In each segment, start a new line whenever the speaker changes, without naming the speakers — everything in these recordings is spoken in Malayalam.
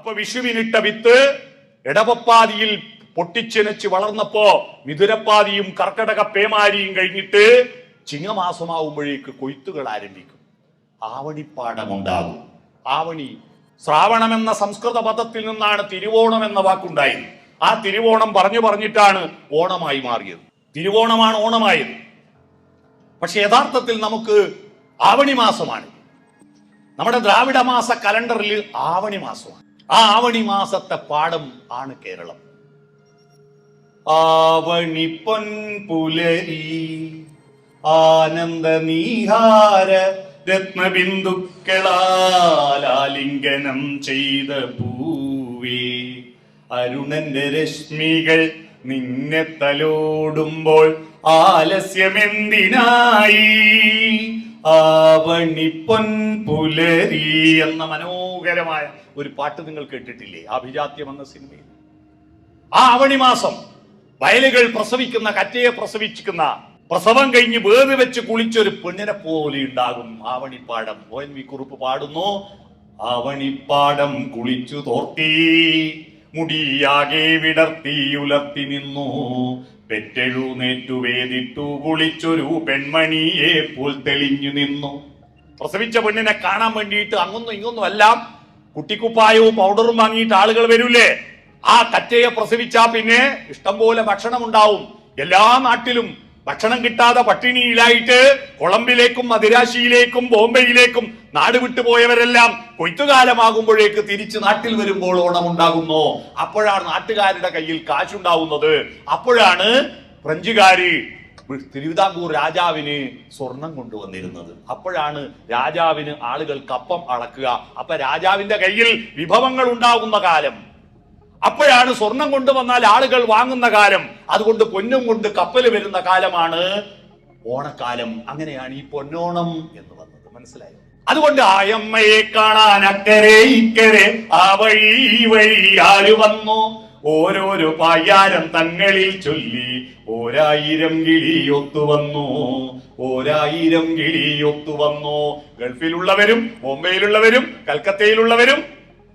അപ്പൊ വിഷുവിനിട്ട വിത്ത് ഇടവപ്പാതിയിൽ പൊട്ടിച്ചെനച്ച് വളർന്നപ്പോ മിഥുരപ്പാതിയും കർക്കടക പേമാരിയും കഴിഞ്ഞിട്ട് ചിങ്ങമാസമാവുമ്പോഴേക്ക് കൊയ്ത്തുകൾ ആരംഭിക്കും. ആവണിപ്പാടമുണ്ടാകും ആവണി ശ്രാവണം എന്ന സംസ്കൃത പദത്തിൽ നിന്നാണ് തിരുവോണം എന്ന വാക്കുണ്ടായത്. ആ തിരുവോണം പറഞ്ഞു പറഞ്ഞിട്ടാണ് ഓണമായി മാറിയത്. തിരുവോണമാണ് ഓണമായത്. പക്ഷെ യഥാർത്ഥത്തിൽ നമുക്ക് ആവണി മാസമാണ് നമ്മുടെ ദ്രാവിഡ മാസ കലണ്ടറിൽ ആവണി മാസമാണ് ആ ആവണി മാസത്തെ പാഠം ആണ് കേരളം. ആവണി പൊൻപുലരി ആനന്ദ നീഹാര രത്നബിന്ദുക്കളാലിംഗനം ചെയ്ത പൂവേ അരുണന്റെ രശ്മികൾ നിന്നെ തലോടുമ്പോൾ ആലസ്യമെന്തിനായി? ആവണി പൊൻപുലരി എന്ന മനോഹരമായ ഒരു പാട്ട് നിങ്ങൾ കേട്ടിട്ടില്ലേ? അഭിജാത്യം എന്ന സിനിമയിൽ. ആ അവണി മാസം വയലുകൾ പ്രസവിക്കുന്ന കറ്റയെ പ്രസവിച്ചിരിക്കുന്ന പ്രസവം കഴിഞ്ഞ് വേദി വെച്ച് കുളിച്ചൊരു പെണ്ണിനെ പോലെ ഉണ്ടാകും ആവണിപ്പാടം. എൻ വി കുറുപ്പ് പാടുന്നു. ആവണിപ്പാടം കുളിച്ചു തോർത്തി മുടിയാകെ വിടർത്തി ഉലർത്തി നിന്നു. പെറ്റെഴുന്നേറ്റു വേദിട്ടു കുളിച്ചൊരു പെൺമണിയെ പോൽ തെളിഞ്ഞു നിന്നു. പ്രസവിച്ച പെണ്ണിനെ കാണാൻ വേണ്ടിയിട്ട് അങ്ങൊന്നും ഇങ്ങൊന്നും എല്ലാം കുട്ടിക്കുപ്പായവും പൗഡറും വാങ്ങിയിട്ട് ആളുകൾ വരൂലേ? ആ കറ്റയെ പ്രസവിച്ചാ പിന്നെ ഇഷ്ടം പോലെ ഭക്ഷണം ഉണ്ടാവും എല്ലാ നാട്ടിലും ഭക്ഷണം കിട്ടാതെ പട്ടിണിയിലായിട്ട് കൊളംബിലേക്കും മദിരാശിയിലേക്കും ബോംബെയിലേക്കും നാട് വിട്ടുപോയവരെല്ലാം കൊയ്ത്തുകാലമാകുമ്പോഴേക്ക് തിരിച്ച് നാട്ടിൽ വരുമ്പോൾ ഓണം ഉണ്ടാകുന്നു അപ്പോഴാണ് നാട്ടുകാരുടെ കയ്യിൽ കാശുണ്ടാവുന്നത്. അപ്പോഴാണ് ഫ്രഞ്ചുകാര് തിരുവിതാംകൂർ രാജാവിന് സ്വർണം കൊണ്ടുവന്നിരുന്നത്. അപ്പോഴാണ് രാജാവിന് ആളുകൾ കപ്പം അളക്കുക. അപ്പൊ രാജാവിന്റെ കയ്യിൽ വിഭവങ്ങൾ ഉണ്ടാകുന്ന കാലം. അപ്പോഴാണ് സ്വർണം കൊണ്ടുവന്നാൽ ആളുകൾ വാങ്ങുന്ന കാലം. അതുകൊണ്ട് പൊന്നും കൊണ്ട് കപ്പൽ വരുന്ന കാലമാണ് ഓണക്കാലം. അങ്ങനെയാണ് ഈ പൊന്നോണം എന്ന് വന്നത്. മനസ്സിലായോ? അതുകൊണ്ട് ആയമ്മയെ കാണാൻ അക്കരെ ഇക്കരെ ആ വഴി വഴി ആര് വന്നു? ഓരോരോ പായാരം തങ്ങളിൽ ചൊല്ലി ഓരായിരം കിളി ഒത്തുവന്നു ഓരായിരം കിളി ഒത്തുവന്നു ഗൾഫിലുള്ളവരും ബോംബെയിലുള്ളവരും കൽക്കത്തയിലുള്ളവരും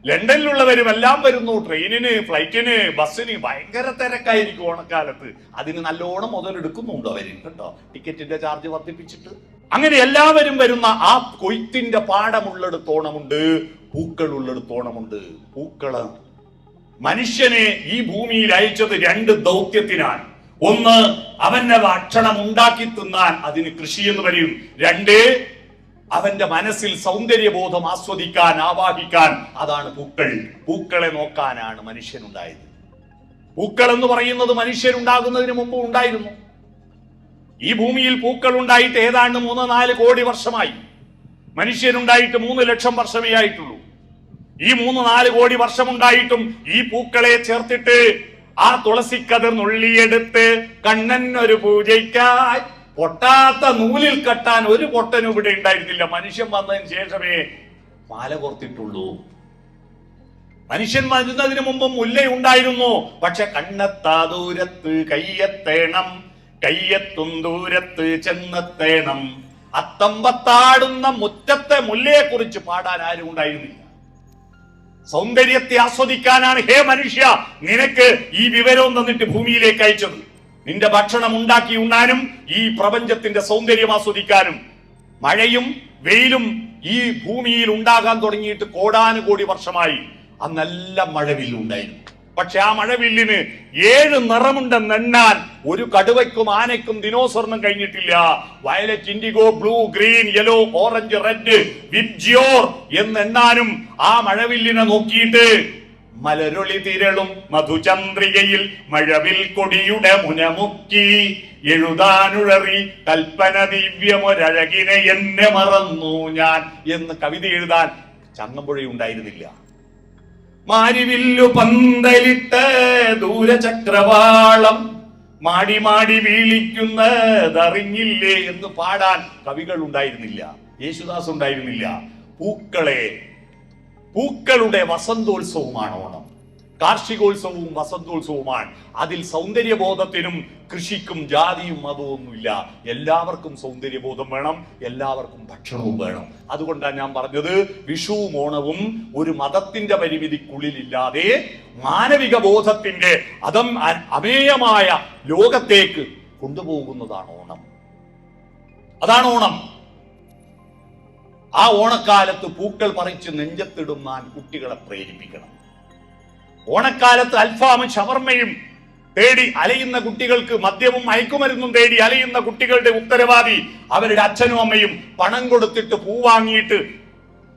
ലണ്ടനിലുള്ളവരും എല്ലാം വരുന്നു. ട്രെയിനിന് ഫ്ലൈറ്റിന് ബസ്സിന് ഭയങ്കര തിരക്കായിരിക്കും ഓണക്കാലത്ത്. അതിന് നല്ലോണം മുതലെടുക്കുന്നുണ്ട് അവർ കേട്ടോ. ടിക്കറ്റിന്റെ ചാർജ് വർദ്ധിപ്പിച്ചിട്ട്. അങ്ങനെ എല്ലാവരും വരുന്ന ആ കൊയ്ത്തിന്റെ പാടമുള്ളിടത്തോണമുണ്ട് പൂക്കൾ ഉള്ളെടുത്തോണമുണ്ട്. പൂക്കൾ മനുഷ്യനെ ഈ ഭൂമിയിൽ അയച്ചത് രണ്ട് ദൗത്യത്തിനാണ്. ഒന്ന് അവന്റെ ഭക്ഷണം ഉണ്ടാക്കി തിന്നാൻ അതിന് കൃഷി എന്ന് പറയും. രണ്ട് അവന്റെ മനസ്സിൽ സൗന്ദര്യബോധം ആസ്വദിക്കാൻ ആവാഹിക്കാൻ അതാണ് പൂക്കൾ. പൂക്കളെ നോക്കാനാണ് മനുഷ്യനുണ്ടായത്. പൂക്കൾ എന്ന് പറയുന്നത് മനുഷ്യരുണ്ടാകുന്നതിന് മുമ്പ് ഉണ്ടായിരുന്നു. ഈ ഭൂമിയിൽ പൂക്കൾ ഉണ്ടായിട്ട് ഏതാണ്ട് മൂന്ന് നാല് കോടി വർഷമായി. മനുഷ്യനുണ്ടായിട്ട് മൂന്ന് ലക്ഷം വർഷമേ ആയിട്ടുള്ളൂ. ഈ മൂന്ന് നാല് കോടി വർഷമുണ്ടായിട്ടും ഈ പൂക്കളെ ചേർത്തിട്ട് ആ തുളസിക്കതിർ നുള്ളിയെടുത്ത് കണ്ണൻ ഒരു പൂജയ്ക്കായി പൊട്ടാത്ത നൂലിൽ കെട്ടാൻ ഒരു പൊട്ടനും ഇവിടെ ഉണ്ടായിരുന്നില്ല. മനുഷ്യൻ വന്നതിന് ശേഷമേ മാല കോർത്തിട്ടുള്ളൂ. മനുഷ്യൻ വരുന്നതിന് മുമ്പ് മുല്ല ഉണ്ടായിരുന്നു. പക്ഷെ കണ്ണെത്താ ദൂരത്ത് കയ്യെത്തേണം കയ്യെത്തും ദൂരത്ത് ചെന്നെത്തേണം. അത്തമ്പത്താടുന്ന മുറ്റത്തെ മുല്ലയെ കുറിച്ച് പാടാൻ ആരും ഉണ്ടായിരുന്നില്ല സൗന്ദര്യത്തെ ആസ്വദിക്കാനാണ് ഹേ മനുഷ്യ നിനക്ക് ഈ വിവരവും തന്നിട്ട് ഭൂമിയിലേക്ക് അയച്ചത്. നിന്റെ ഭക്ഷണം ഉണ്ടാക്കി ഉണ്ണാനും ഈ പ്രപഞ്ചത്തിന്റെ സൗന്ദര്യം ആസ്വദിക്കാനും. മഴയും വെയിലും ഈ ഭൂമിയിൽ ഉണ്ടാകാൻ തുടങ്ങിയിട്ട് കോടാനുകോടി വർഷമായി. അന്നെല്ലാം മഴവില്ലുണ്ടായിരുന്നു പക്ഷെ ആ മഴവില്ലിന് ഏഴ് നിറമുണ്ടെന്നെണ്ണാൻ ഒരു കടുവയ്ക്കും ആനയ്ക്കും ദിനോസറിനും കഴിഞ്ഞിട്ടില്ല. Violet indigo blue green yellow orange red VIBGYOR എന്നെണ്ണാനും ആ മഴവില്ലിനെ നോക്കിയിട്ട് മലരൊളി തിരളും മധുചന്ദ്രികയിൽ മഴവിൽ കൊടിയുടെ മുനമുക്കി എഴുതാനുഴറി കൽപ്പന ദിവ്യമൊരഴകിനെ എന്നെ മറന്നു ഞാൻ എന്ന് കവിത എഴുതാൻ ചങ്ങമ്പുഴയുണ്ടായിരുന്നില്ല മാരിവില്ലു പന്തലിട്ട് ദൂരചക്രവാളം മാടി മാടി വീളിക്കുന്നതറിഞ്ഞില്ലേ എന്ന് പാടാൻ കവികൾ ഉണ്ടായിരുന്നില്ല യേശുദാസ് ഉണ്ടായിരുന്നില്ല. പൂക്കളെ പൂക്കളുടെ വസന്തോത്സവമാണ് ഓണം. കാർഷികോത്സവവും വസന്തോത്സവവുമാണ്. അതിൽ സൗന്ദര്യബോധത്തിനും കൃഷിക്കും ജാതിയും മതമൊന്നുമില്ല എല്ലാവർക്കും സൗന്ദര്യബോധം വേണം എല്ലാവർക്കും ഭക്ഷണവും വേണം. അതുകൊണ്ടാണ് ഞാൻ പറഞ്ഞത് വിഷുവും ഓണവും ഒരു മതത്തിന്റെ പരിമിതിക്കുള്ളിലില്ലാതെ മാനവിക ബോധത്തിന്റെ അതം അമേയമായ ലോകത്തേക്ക് കൊണ്ടുപോകുന്നതാണ് ഓണം. അതാണ് ഓണം. ആ ഓണക്കാലത്ത് പൂക്കൾ പറിച്ച് നെഞ്ചത്തിടുന്നാൻ കുട്ടികളെ പ്രേരിപ്പിക്കണം. ഓണക്കാലത്ത് അൽഫാമും ഷവർമ്മയും തേടി അലയുന്ന കുട്ടികൾക്ക് മദ്യവും മയക്കുമരുന്നും തേടി അലയുന്ന കുട്ടികളുടെ ഉത്തരവാദി അവരുടെ അച്ഛനും അമ്മയും പണം കൊടുത്തിട്ട് പൂ വാങ്ങിയിട്ട്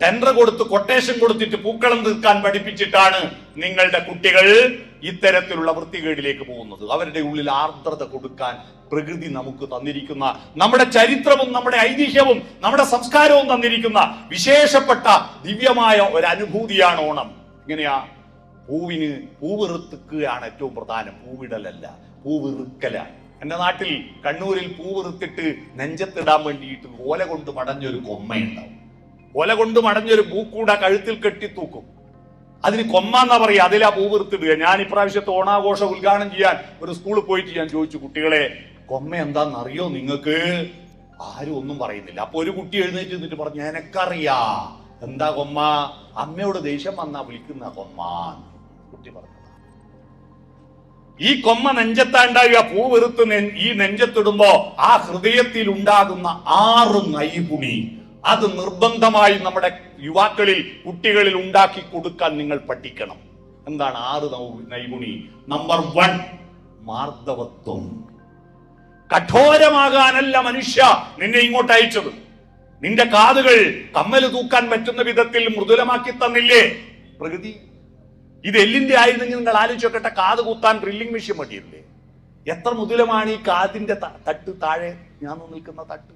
ടെൻഡർ കൊടുത്ത് കൊട്ടേഷൻ കൊടുത്തിട്ട് പൂക്കളം തീർക്കാൻ പഠിപ്പിച്ചിട്ടാണ് നിങ്ങളുടെ കുട്ടികൾ ഇത്തരത്തിലുള്ള വൃത്തികേടിലേക്ക് പോകുന്നത്. അവരുടെ ഉള്ളിൽ ആർദ്രത കൊടുക്കാൻ പ്രകൃതി നമുക്ക് തന്നിരിക്കുന്ന നമ്മുടെ ചരിത്രവും നമ്മുടെ ഐതിഹ്യവും നമ്മുടെ സംസ്കാരവും തന്നിരിക്കുന്ന വിശേഷപ്പെട്ട ദിവ്യമായ ഒരു അനുഭൂതിയാണ് ഓണം. ഇങ്ങനെയാ പൂവിന് പൂവിറുത്തുകയാണ് ഏറ്റവും പ്രധാനം. പൂവിടലല്ല പൂവിറുക്കലാണ്. എന്റെ നാട്ടിൽ കണ്ണൂരിൽ പൂവെറുത്തിട്ട് നെഞ്ചത്തിടാൻ വേണ്ടിയിട്ട് ഓല കൊണ്ട് മടഞ്ഞൊരു കൊമ്മയുണ്ടാവും. ഓല കൊണ്ട് മടഞ്ഞൊരു പൂക്കൂട കഴുത്തിൽ കെട്ടി തൂക്കും അതിന് കൊമ്മ എന്നാ പറയാ അതിലാ പൂവെറുത്തിടുക. ഞാൻ ഇപ്രാവശ്യത്തെ ഓണാഘോഷം ഉദ്ഘാടനം ചെയ്യാൻ ഒരു സ്കൂളിൽ പോയിട്ട് ഞാൻ ചോദിച്ചു കുട്ടികളെ കൊമ്മ എന്താണെന്നറിയോ നിങ്ങൾക്ക്? ആരും ഒന്നും പറയുന്നില്ല. അപ്പൊ ഒരു കുട്ടി എഴുന്നേറ്റ് നിന്നിട്ട് പറഞ്ഞു എനക്കറിയാ. എന്താ കൊമ്മ? അമ്മയോട് ദേഷ്യം വന്നാ വിളിക്കുന്ന കൊമ്മ പറഞ്ഞു ഈ കൊമ്മ നെഞ്ചത്താണ്ടായ പൂ വെറുത്ത് ഈ നെഞ്ചത്തിടുമ്പോ ആ ഹൃദയത്തിൽ ഉണ്ടാകുന്ന ആറ് നൈപുണി. അത് നിർബന്ധമായി നമ്മുടെ യുവാക്കളിൽ കുട്ടികളിൽ ഉണ്ടാക്കി കൊടുക്കാൻ നിങ്ങൾ പഠിക്കണം. എന്താണ് ആറ് നൈപുണി? Number one മാർദ്ദവത്വം. കഠോരമാകാനല്ല മനുഷ്യ നിന്നെ ഇങ്ങോട്ട് അയച്ചത്. നിന്റെ കാതുകൾ കമ്മൽ തൂക്കാൻ പറ്റുന്ന വിധത്തിൽ മൃദുലമാക്കി തന്നില്ലേ? പ്രകൃതി ഇത് എല്ലിന്റെ ആയിരുന്നെങ്കിൽ നിങ്ങൾ ആലോചിച്ചോക്കട്ടെ കാത് കുത്താൻ ഡ്രില്ലിംഗ് മെഷീൻ മതിയില്ലേ? എത്ര മൃദുലമാണ് ഈ കാതിന്റെ തട്ട് താഴെ ഞാൻ നിൽക്കുന്ന തട്ട്?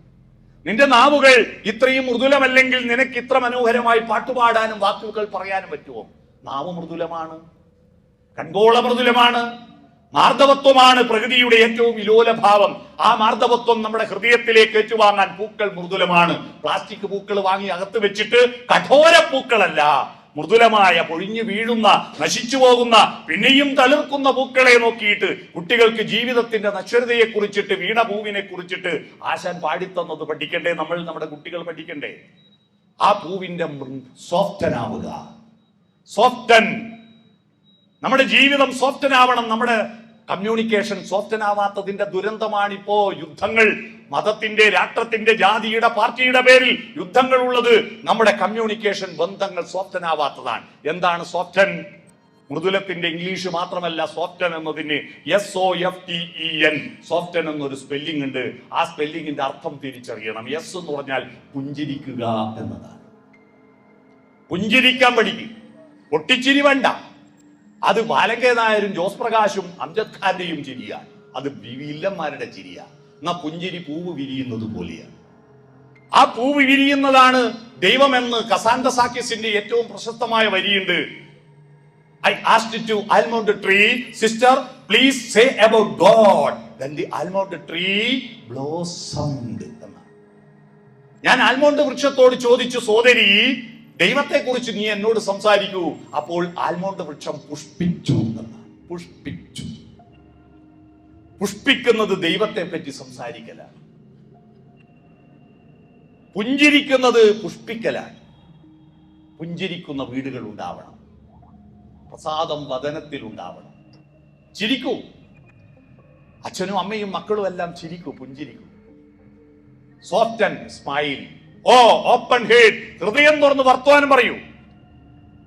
നിന്റെ നാവുകൾ ഇത്രയും മൃദുലമല്ലെങ്കിൽ നിനക്ക് ഇത്ര മനോഹരമായി പാട്ടുപാടാനും വാക്കുകൾ പറയാനും പറ്റുമോ? നാവ് മൃദുലമാണ് കൺകോള മൃദുലമാണ് മാർദ്ദവത്വമാണ് പ്രകൃതിയുടെ ഏറ്റവും വിലോലഭാവം ആ മാർദ്ദവത്വം നമ്മുടെ ഹൃദയത്തിലേക്ക് ഏറ്റുവാങ്ങാൻ പൂക്കൾ മൃദുലമാണ്. പ്ലാസ്റ്റിക് പൂക്കൾ വാങ്ങി അകത്ത് വെച്ചിട്ട് കഠോര പൂക്കളല്ല മൃദുലമായ പൊഴിഞ്ഞു വീഴുന്ന നശിച്ചു പോകുന്ന പിന്നെയും തളിർക്കുന്ന പൂക്കളെ നോക്കിയിട്ട് കുട്ടികൾക്ക് ജീവിതത്തിന്റെ നശ്വരതയെ കുറിച്ചിട്ട് വീണ പൂവിനെ കുറിച്ചിട്ട് ആശാൻ പാടിത്തന്നത് പഠിക്കണ്ടേ? നമ്മൾ നമ്മുടെ കുട്ടികൾ പഠിക്കണ്ടേ? ആ പൂവിന്റെ സോഫ്റ്റനാവുക. സോഫ്റ്റൻ. നമ്മുടെ ജീവിതം സോഫ്റ്റൻ ആവണം നമ്മുടെ കമ്മ്യൂണിക്കേഷൻ സോഫ്റ്റൻ ആവാത്തതിന്റെ ദുരന്തമാണിപ്പോ യുദ്ധങ്ങൾ. മതത്തിന്റെ രാഷ്ട്രത്തിന്റെ ജാതിയുടെ പാർട്ടിയുടെ പേരിൽ യുദ്ധങ്ങൾ ഉള്ളത് നമ്മുടെ കമ്മ്യൂണിക്കേഷൻ ബന്ധങ്ങൾ സോഫ്റ്റൻ ആവാത്തതാണ് എന്താണ് സോഫ്റ്റൻ? മൃദുലത്തിന്റെ ഇംഗ്ലീഷ് മാത്രമല്ല സോഫ്റ്റൻ എന്നതിന് S O F T E N soften എന്നൊരു സ്പെല്ലിംഗ് ഉണ്ട്. ആ സ്പെല്ലിംഗിന്റെ അർത്ഥം തിരിച്ചറിയണം. എസ് എന്ന് പറഞ്ഞാൽ പുഞ്ചിരിക്കുക എന്നതാണ്. പുഞ്ചിരിക്കാൻ പഠിക്കും. പൊട്ടിച്ചിരി വേണ്ട. അത് ബാലകെ നായരും ജോസ് പ്രകാശും അംജദ് ഖാന്റെയും ചിരിയാണ് അത് വില്ലന്മാരുടെ ചിരിയ. എന്നാ പുഞ്ചിരി പൂവ് വിരിയുന്നത് പോലെയാണ് ആ പൂവ് വിരിയുന്നതാണ് ദൈവമെന്ന് കസാൻഡ സാക്യസിന്റെ ഏറ്റവും പ്രശസ്തമായ വരിയുണ്ട്. I asked to almond tree sister please say about God. Almond tree blossomed എന്നാണ്. ഞാൻ ആൽമോണ്ട് വൃക്ഷത്തോട് ചോദിച്ചു സോദരി ദൈവത്തെ കുറിച്ച് നീ എന്നോട് സംസാരിക്കൂ. അപ്പോൾ ആൽമോണ്ട് വൃക്ഷം പുഷ്പിച്ചു പുഷ്പിച്ചു. പുഷ്പിക്കുന്നത് ദൈവത്തെ പറ്റി സംസാരിക്കലാണ്. പുഞ്ചിരിക്കുന്നത് പുഷ്പിക്കലാണ്. പുഞ്ചിരിക്കുന്ന വീടുകൾ ഉണ്ടാവണം. പ്രസാദം വതനത്തിൽ ഉണ്ടാവണം. ചിരിക്കൂ. അച്ഛനും അമ്മയും മക്കളും എല്ലാം ചിരിക്കൂ പുഞ്ചിരിക്കൂ. Soft and smile oh open heart ഹൃദയം തുറന്ന് വർത്തമാനം പറയൂ.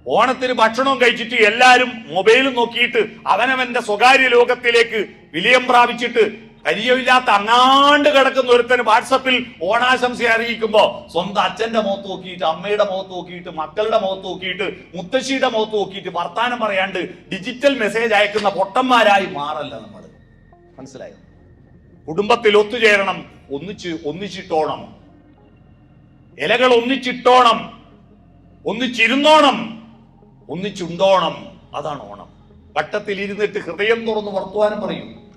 ഓണത്തിന് ഭക്ഷണവും കഴിച്ചിട്ട് എല്ലാരും മൊബൈലും നോക്കിയിട്ട് അവനവന്റെ സ്വകാര്യ ലോകത്തിലേക്ക് വിലയം പ്രാപിച്ചിട്ട് കരിയമില്ലാത്ത അങ്ങാണ്ട് കിടക്കുന്ന ഒരുത്തന് വാട്സപ്പിൽ ഓണാശംസ അറിയിക്കുമ്പോ സ്വന്തം അച്ഛന്റെ മുഖത്ത് നോക്കിയിട്ട് അമ്മയുടെ മുഖത്ത് നോക്കിയിട്ട് മക്കളുടെ മുഖത്ത് നോക്കിയിട്ട് മുത്തശ്ശിയുടെ മുഖത്ത് നോക്കിയിട്ട് വർത്താനം പറയാണ്ട് ഡിജിറ്റൽ മെസ്സേജ് അയക്കുന്ന പൊട്ടന്മാരായി മാറല്ല നമ്മൾ മനസ്സിലായോ? കുടുംബത്തിൽ ഒത്തുചേരണം ഒന്നിച്ച് ഒന്നിച്ചിട്ടോണം. ഇലകൾ ഒന്നിച്ചിട്ടോണം ഒന്നിച്ചിരുന്നോണം ഒന്നിച്ചുണ്ടോണം അതാണ് ഓണം. വട്ടത്തിൽ ഇരുന്നിട്ട് ഹൃദയം തുറന്ന് വർത്തുവാനും പറയും.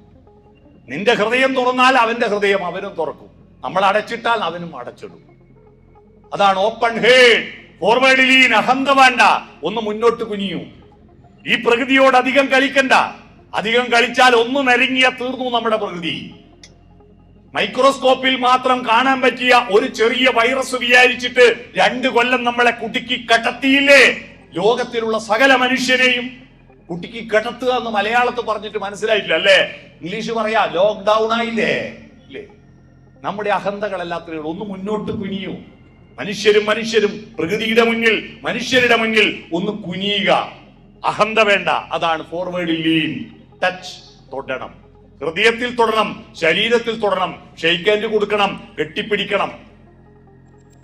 നിന്റെ ഹൃദയം തുറന്നാൽ അവന്റെ ഹൃദയം അവനും തുറക്കും. നമ്മൾ അടച്ചിട്ടാൽ അവനും അടച്ചിടും. അതാണ് ഓപ്പൺ ഹേഡ് ഫോർവേഡ് ലീൻ അഹന്ത വേണ്ട ഒന്ന് മുന്നോട്ട് കുനിയൂ. ഈ പ്രകൃതിയോട് അധികം കളിക്കണ്ട. അധികം കളിച്ചാൽ ഒന്ന് നരങ്ങിയ തീർന്നു നമ്മുടെ പ്രകൃതി. മൈക്രോസ്കോപ്പിൽ മാത്രം കാണാൻ പറ്റിയ ഒരു ചെറിയ വൈറസ് വിചാരിച്ചിട്ട് രണ്ട് കൊല്ലം നമ്മളെ കുട്ടിക്ക് കടത്തിയില്ലേ? ലോകത്തിലുള്ള സകല മനുഷ്യനെയും കുട്ടിക്ക് കിടത്തുക എന്ന് മലയാളത്ത് പറഞ്ഞിട്ട് മനസ്സിലായിട്ടില്ല അല്ലേ? ഇംഗ്ലീഷ് പറയാ ലോക്ക്ഡൗൺ ആയില്ലേ? ഇല്ലേ? നമ്മുടെ അഹന്തകളെല്ലാത്തിനും ഒന്ന് മുന്നോട്ട് കുനിയൂ. മനുഷ്യരും മനുഷ്യരും പ്രകൃതിയുടെ മുന്നിൽ മനുഷ്യരുടെ മുന്നിൽ ഒന്ന് കുനിയുക. അഹന്ത വേണ്ട അതാണ് ഫോർവേഡ് ലീൻ ടച്ച് തൊടണം. ഹൃദയത്തിൽ തൊടണം ശരീരത്തിൽ തൊടണം ഷെയ്ക്കാൻഡ് കൊടുക്കണം കെട്ടിപ്പിടിക്കണം.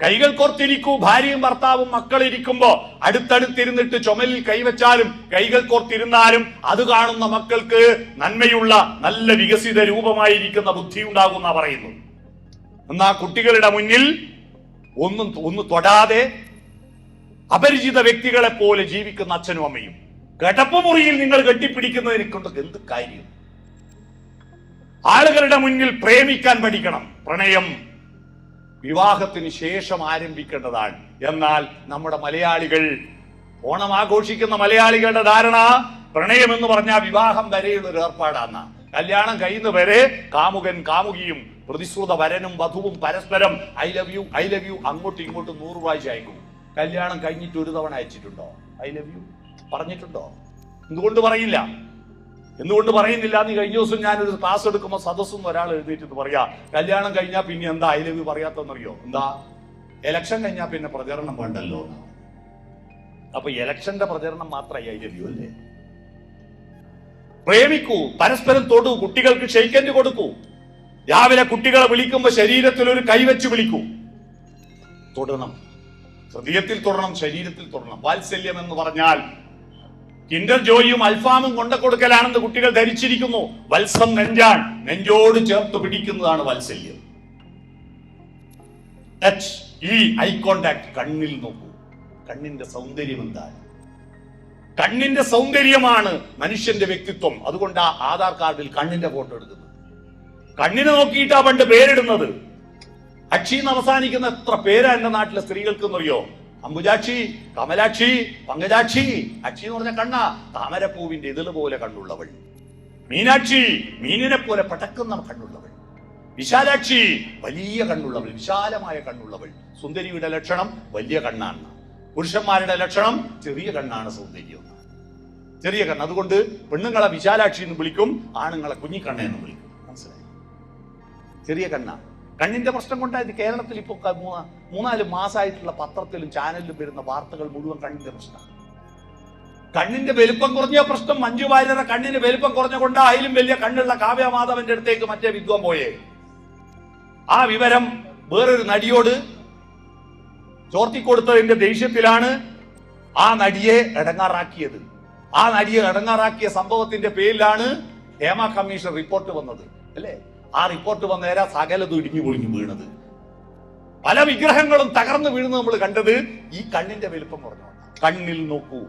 കൈകൾ കോർത്തിരിക്കൂ ഭാര്യയും ഭർത്താവും മക്കൾ ഇരിക്കുമ്പോ അടുത്തടുത്തിരുന്നിട്ട് ചുമലിൽ കൈവച്ചാലും കൈകൾ കോർത്തിരുന്നാലും അത് കാണുന്ന മക്കൾക്ക് നന്മയുള്ള നല്ല വികസിത രൂപമായിരിക്കുന്ന ബുദ്ധി ഉണ്ടാകുന്ന പറയുന്നു. എന്നാ കുട്ടികളുടെ മുന്നിൽ ഒന്നും ഒന്ന് തൊടാതെ അപരിചിത വ്യക്തികളെ പോലെ ജീവിക്കുന്ന അച്ഛനും അമ്മയും. കിടപ്പുമുറിയിൽ നിങ്ങൾ കെട്ടിപ്പിടിക്കുന്നതിനെ കൊണ്ട് എന്ത് കാര്യം? ആളുകളുടെ മുന്നിൽ പ്രേമിക്കാൻ പഠിക്കണം. പ്രണയം വിവാഹത്തിന് ശേഷം ആരംഭിക്കേണ്ടതാണ്. എന്നാൽ നമ്മുടെ മലയാളികൾ ഓണം ആഘോഷിക്കുന്ന മലയാളികളുടെ ധാരണ പ്രണയം എന്ന് പറഞ്ഞാൽ വിവാഹം വരെയുള്ള ഒരു ഏർപ്പാടാണ്. കല്യാണം കഴിയുന്ന വരെ കാമുകൻ കാമുകിയും പ്രതിശ്രുത വരനും വധുവും പരസ്പരം I love you I love you അങ്ങോട്ടും ഇങ്ങോട്ടും നൂറ് പ്രാവശ്യം അയക്കും. കല്യാണം കഴിഞ്ഞിട്ട് ഒരു തവണ അയച്ചിട്ടുണ്ടോ? ഐ ലവ് യു പറഞ്ഞിട്ടുണ്ടോ? എന്തുകൊണ്ട് പറയില്ല? എന്തുകൊണ്ട് പറയുന്നില്ല നീ കഴിഞ്ഞ ദിവസം ഞാനൊരു ക്ലാസ് എടുക്കുമ്പോൾ സദസ്സെന്ന് ഒരാൾ എഴുതിയിട്ട് പറയാ കല്യാണം കഴിഞ്ഞാൽ പിന്നെ എന്താ? ഐ ലവ് പറയാത്തെന്നറിയോ? എന്താ? എലക്ഷൻ കഴിഞ്ഞാൽ പിന്നെ പ്രചരണം വേണ്ടല്ലോ. അപ്പൊ എലക്ഷന്റെ പ്രചരണം മാത്രമായി ഐ ലവ് യു അല്ലേ? പ്രേമിക്കൂ പരസ്പരം തൊടൂ കുട്ടികൾക്ക് ഷെയ്ക്കൻഡ് കൊടുക്കൂ. രാവിലെ കുട്ടികളെ വിളിക്കുമ്പോൾ ശരീരത്തിൽ ഒരു കൈവച്ച് വിളിക്കൂ. തൊടണം. ഹൃദയത്തിൽ തൊടണം ശരീരത്തിൽ തൊടണം. വാത്സല്യം എന്ന് പറഞ്ഞാൽ കിൻഡർ ജോയിയും അൽഫാമും കൊണ്ട കൊടുക്കലാണെന്ന് കുട്ടികൾ ധരിച്ചിരിക്കുന്നു. വത്സം നെഞ്ചാൻ നെഞ്ചോട് ചേർത്ത് പിടിക്കുന്നതാണ് വാത്സല്യം. ടച്ച് ഈ ഐ കോണ്ടാക്ട് കണ്ണിൽ നോക്കൂ. കണ്ണിന്റെ സൗന്ദര്യം എന്താണ്? കണ്ണിന്റെ സൗന്ദര്യമാണ് മനുഷ്യന്റെ വ്യക്തിത്വം. അതുകൊണ്ട് ആ ആധാർ കാർഡിൽ കണ്ണിന്റെ ഫോട്ടോ എടുക്കുന്നത്. കണ്ണിനെ നോക്കിയിട്ടാ പണ്ട് പേരിടുന്നത്. അക്ഷീന്ന് അവസാനിക്കുന്ന എത്ര പേരാ എന്റെ നാട്ടിലെ സ്ത്രീകൾക്ക് എന്നറിയോ അംബുജാക്ഷി കമലാക്ഷി പങ്കജാക്ഷി. അക്ഷി എന്ന് പറഞ്ഞ കണ്ണ താമരപ്പൂവിന്റെ ഇതിൽ പോലെ കണ്ണുള്ളവൾ. മീനാക്ഷി മീനിനെ പോലെ പടക്കുന്ന കണ്ണുള്ളവൾ. വിശാലാക്ഷി വലിയ കണ്ണുള്ളവൾ വിശാലമായ കണ്ണുള്ളവൾ. സുന്ദരിയുടെ ലക്ഷണം വലിയ കണ്ണാണ്. പുരുഷന്മാരുടെ ലക്ഷണം ചെറിയ കണ്ണാണ് സൗന്ദര്യം ചെറിയ കണ്ണ്. അതുകൊണ്ട് പെണ്ണുങ്ങളെ വിശാലാക്ഷി എന്ന് വിളിക്കും ആണുങ്ങളെ കുഞ്ഞിക്കണ്ണ എന്ന് വിളിക്കും. മനസ്സിലായി? ചെറിയ കണ്ണ. കണ്ണിന്റെ പ്രശ്നം കൊണ്ടായത് കേരളത്തിൽ ഇപ്പോൾ മൂന്ന് മൂന്നാ- മൂന്നാൽ മാസമായിട്ടുള്ള പത്രത്തിലും ചാനലിലും വരുന്ന വാർത്തകൾ മുഴുവൻ കണ്ണിന്റെ പ്രശ്നമാണ്. കണ്ണിന്റെ വലുപ്പം കുറഞ്ഞ പ്രശ്നം മഞ്ജു വാര്യരുടെ കണ്ണിന് വലുപ്പം കുറഞ്ഞ കൊണ്ട് അതിലും വലിയ കണ്ണുള്ള കാവ്യ മാധവന്റെ അടുത്തേക്ക് മറ്റേ വിദ്വാൻ പോയേ. ആ വിവരം വേറൊരു നടിയോട് ചോർത്തിക്കൊടുത്തതിന്റെ ദേഷ്യത്തിലാണ് ആ നടിയെ ഇടങ്ങാറാക്കിയത്. ആ നടിയെ ഇടങ്ങാറാക്കിയ സംഭവത്തിന്റെ പേരിലാണ് ഹേമ കമ്മീഷൻ റിപ്പോർട്ട് വന്നത്. അല്ലേ? ആ റിപ്പോർട്ട് വന്ന നേരം സകലതും ഇടിഞ്ഞു പൊളിഞ്ഞു വീണത്. പല വിഗ്രഹങ്ങളും തകർന്നു വീഴുന്നത് നമ്മൾ കണ്ടത് ഈ കണ്ണിന്റെ വലുപ്പം കുറഞ്ഞു കണ്ണിൽ നോക്കൂ.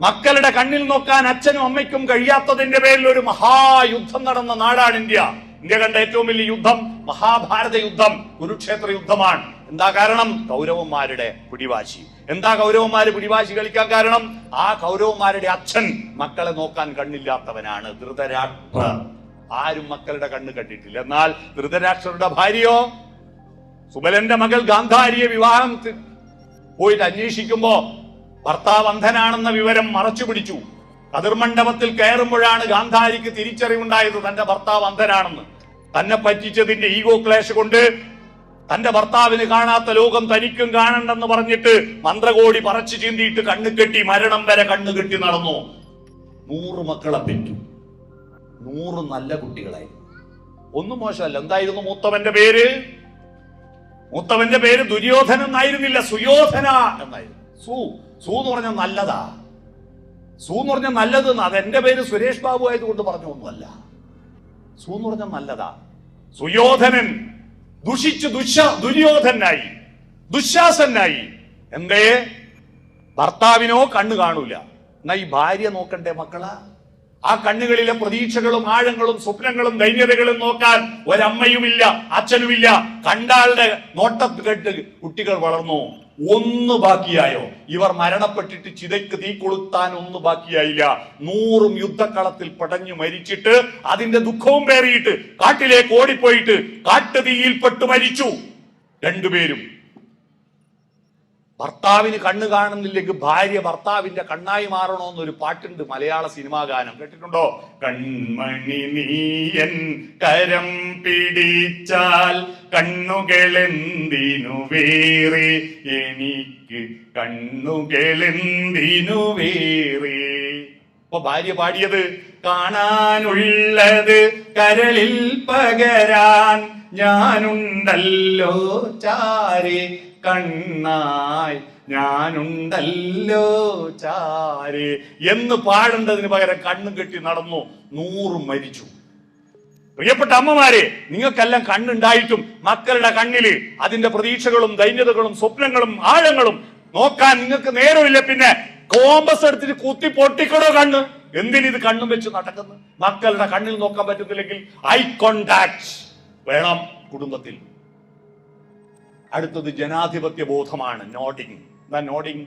മക്കളുടെ കണ്ണിൽ നോക്കാൻ അച്ഛനും അമ്മയ്ക്കും കഴിയാത്തതിന്റെ പേരിൽ ഒരു മഹായുദ്ധം നടന്ന നാടാണ് ഇന്ത്യ. ഇന്ത്യ കണ്ട ഏറ്റവും വലിയ യുദ്ധം മഹാഭാരത യുദ്ധം കുരുക്ഷേത്ര യുദ്ധമാണ്. എന്താ കാരണം? കൗരവന്മാരുടെ പിടിവാശി. എന്താ കൗരവന്മാര് പിടിവാശി കളിക്കാൻ കാരണം? ആ കൗരവന്മാരുടെ അച്ഛൻ മക്കളെ നോക്കാൻ കണ്ണില്ലാത്തവനാണ്. ധൃതരാഷ്ട്ര. ആരും മക്കളുടെ കണ്ണ് കണ്ടിട്ടില്ല. എന്നാൽ ധൃതരാഷ്ട്രരുടെ ഭാര്യയോ സുബലന്റെ മകൾ ഗാന്ധാരിയെ വിവാഹം പോയിട്ട് അന്വേഷിക്കുമ്പോ ഭർത്താവ് അന്ധനാണെന്ന വിവരം മറച്ചു പിടിച്ചു. കതിർമണ്ഡപത്തിൽ കയറുമ്പോഴാണ് ഗാന്ധാരിക്ക് തിരിച്ചറിവുണ്ടായത് തന്റെ ഭർത്താവ് അന്ധനാണെന്ന്. തന്നെ പറ്റിച്ചതിന്റെ ഈഗോ ക്ലേശ കൊണ്ട് തന്റെ ഭർത്താവിന് കാണാത്ത ലോകം തനിക്കും കാണണ്ടെന്ന് പറഞ്ഞിട്ട് മന്ത്രകോടി പറച്ചു ചീന്തിയിട്ട് കണ്ണുകെട്ടി മരണം വരെ കണ്ണുകെട്ടി നടന്നു. നൂറ് മക്കളെ പെറ്റു. നൂറ് നല്ല കുട്ടികളായി ഒന്നും മോശമല്ല. എന്തായിരുന്നു മൂത്തവന്റെ പേര്? മൂത്തവന്റെ പേര് ദുര്യോധന എന്നായിരുന്നില്ല. സുയോധന എന്നായിരുന്നു. സു സു എന്ന് പറഞ്ഞാൽ നല്ലതാ. സു എന്ന് പറഞ്ഞാൽ നല്ലത് അതെന്റെ പേര് സുരേഷ് ബാബു ആയതുകൊണ്ട് പറഞ്ഞു ഒന്നുമല്ല സു എന്ന് പറഞ്ഞാൽ നല്ലതാ. സുയോധനൻ ദുഷിച്ചു ദുശ ദുര്യോധനായി ദുശാസനായി. എന്തേ? ഭർത്താവിനോ കണ്ണു കാണൂല. എന്നാ ഈ ഭാര്യ നോക്കണ്ടേ മക്കളാ? ആ കണ്ണുകളിലെ പ്രതീക്ഷകളും ആഴങ്ങളും സ്വപ്നങ്ങളും ധൈര്യതകളും നോക്കാൻ ഒരമ്മയുമില്ല അച്ഛനുമില്ല. കണ്ടാളുടെ നോട്ടം കേട്ട് കുട്ടികൾ വളർന്നു. ഒന്ന് ബാക്കിയായോ? ഇവർ മരണപ്പെട്ടിട്ട് ചിതയ്ക്ക് തീ കൊളുത്താൻ ഒന്ന് ബാക്കിയായില്ല. നൂറും യുദ്ധക്കളത്തിൽ പടഞ്ഞു മരിച്ചിട്ട് അതിന്റെ ദുഃഖവും പേറിയിട്ട് കാട്ടിലേക്ക് ഓടിപ്പോയിട്ട് കാട്ടുതീയിൽപ്പെട്ട് മരിച്ചു. രണ്ടുപേരും ഭർത്താവിന് കണ്ണ് കാണുന്നില്ലെങ്കിൽ ഭാര്യ ഭർത്താവിന്റെ കണ്ണായി മാറണമെന്നൊരു പാട്ടുണ്ട് മലയാള സിനിമാ ഗാനം. കേട്ടിട്ടുണ്ടോ? കൺമണി നീയൻ കരം പിടിച്ചാൽ കണ്ണുകളെന്തിനു വേറെ? എനിക്ക് കണ്ണുകളെന്തിനു വേറെ? ഇപ്പൊ ഭാര്യ പാടിയത് കാണാനുള്ളത് കരളിൽ പകരാൻ ഞാനുണ്ടല്ലോ ചാരെ. കണ്ണായി ഞാനുണ്ടല്ലോ ചാരി. എന്ന് പാടേണ്ടതിന് പകരം കണ്ണും കെട്ടി നടന്നു നൂറും മരിച്ചു. പ്രിയപ്പെട്ട അമ്മമാരെ നിങ്ങൾക്കെല്ലാം കണ്ണുണ്ടായിട്ടും മക്കളുടെ കണ്ണിൽ അതിന്റെ പ്രതീക്ഷകളും ദൈന്യതകളും സ്വപ്നങ്ങളും ആഴങ്ങളും നോക്കാൻ നിങ്ങൾക്ക് നേരമില്ല. പിന്നെ കോമ്പസ് എടുത്തിട്ട് കുത്തി പൊട്ടിക്കണോ കണ്ണ്? ഇത് കണ്ണും വെച്ച് നടക്കുന്നു മക്കളുടെ കണ്ണിൽ നോക്കാൻ പറ്റുന്നില്ലെങ്കിൽ ഐ കോണ്ടാക്ട് വേണം കുടുംബത്തിൽ. അടുത്തത് ജനാധിപത്യ ബോധമാണ് നോഡിങ് എന്താ നോഡിങ്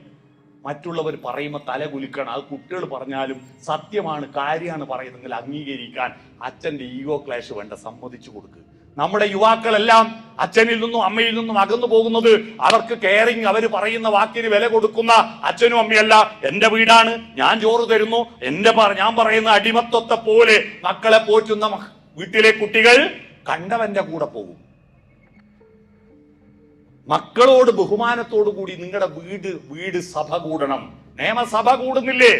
മറ്റുള്ളവർ പറയുമ്പോൾ തല കുലുക്കണം. അത് കുട്ടികൾ പറഞ്ഞാലും സത്യമാണ് കാര്യമാണ് പറയുന്നതെങ്കിൽ അംഗീകരിക്കാൻ അച്ഛന്റെ ഈഗോ ക്ലാഷ് വേണ്ട സമ്മതിച്ചു കൊടുക്കുക നമ്മുടെ യുവാക്കളെല്ലാം അച്ഛനിൽ നിന്നും അമ്മയിൽ നിന്നും അകന്നു പോകുന്നത് അവർക്ക് കെയറിങ് അവർ പറയുന്ന വാക്കിന് വില കൊടുക്കുന്ന അച്ഛനും അമ്മയല്ല. എന്റെ വീടാണ് ഞാൻ ചോറ് തരുന്നു എന്റെ ഞാൻ പറയുന്ന അടിമത്വത്തെ പോലെ മക്കളെ പോറ്റുന്ന വീട്ടിലെ കുട്ടികൾ കണ്ടവന്റെ കൂടെ പോകും. മക്കളോട് ബഹുമാനത്തോടു കൂടി നിങ്ങളുടെ വീട് വീട് സഭ കൂടണം. നിയമസഭ കൂടുന്നില്ലേ?